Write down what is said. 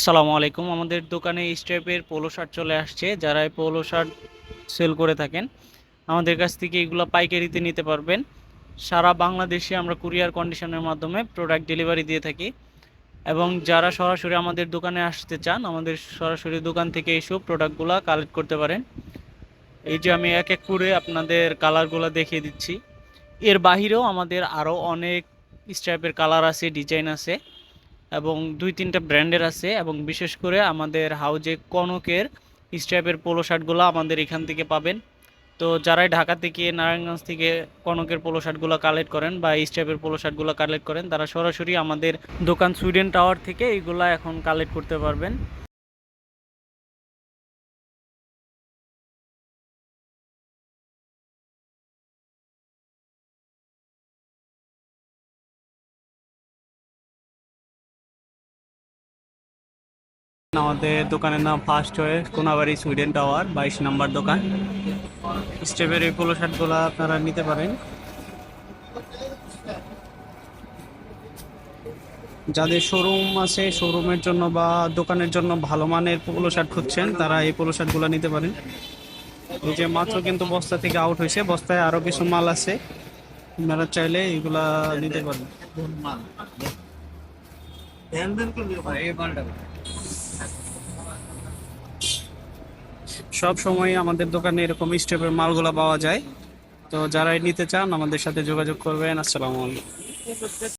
আসসালামু আলাইকুম। আমাদের দোকানে এই টাইপের পোলো শার্ট চলে আসছে। যারা এই পোলো শার্ট সেল করে থাকেন, আমাদের কাছ থেকে এগুলো পাইকারিতে নিতে পারবেন। সারা বাংলাদেশে আমরা কুরিয়ার কন্ডিশনের মাধ্যমে প্রোডাক্ট ডেলিভারি দিয়ে থাকি। এবং যারা সরাসরি আমাদের দোকানে আসতে চান, আমাদের সরাসরি দোকান থেকে এইসব প্রোডাক্টগুলো কালেক্ট করতে পারেন। এই যে আমি এক এক করে আপনাদের কালারগুলো দেখিয়ে দিচ্ছি। এর বাহিরেও আমাদের আরও অনেক স্টাইপের কালার আছে, ডিজাইন আছে। এবং দুই তিনটা ব্র্যান্ডের আছে এবং বিশেষ করে আমাদের হাউজে কনকের স্ট্রাইপের পোলো শার্টগুলো আমাদের এখান থেকে পাবেন। তো যারাই ঢাকা থেকে, নারায়ণগঞ্জ থেকে কনকের পোলো শার্টগুলো কালেক্ট করেন বা স্ট্রাইপের পোলো শার্টগুলো কালেক্ট করেন, তারা সরাসরি আমাদের দোকান সুইডেন টাওয়ার থেকে এইগুলো এখন কালেক্ট করতে পারবেন। আমাদের দোকানের নাম ফার্স্ট হয়ে কোনাবাড়ি সুইডেন টাওয়ার বাইশ নাম্বার দোকান। স্টেপের এই পোলো শার্টগুলো আপনারা নিতে পারেন। যাদের শোরুম আছে শোরুমের জন্য বা দোকানের জন্য ভালো মানের পোলো শার্ট খুঁজছেন তারা এই পোলো শার্টগুলো নিতে পারেন। এই যে মাত্র কিন্তু বস্তা থেকে আউট হয়েছে বস্তায় আরও কিছু মাল আছে। আপনারা চাইলে এগুলা নিতে পারেন। সব সময় আমাদের দোকানে এরকম স্টেপের মালগুলা পাওয়া যায়। তো যারাই নিতে চান আমাদের সাথে যোগাযোগ করবেন। আসসালামু আলাইকুম।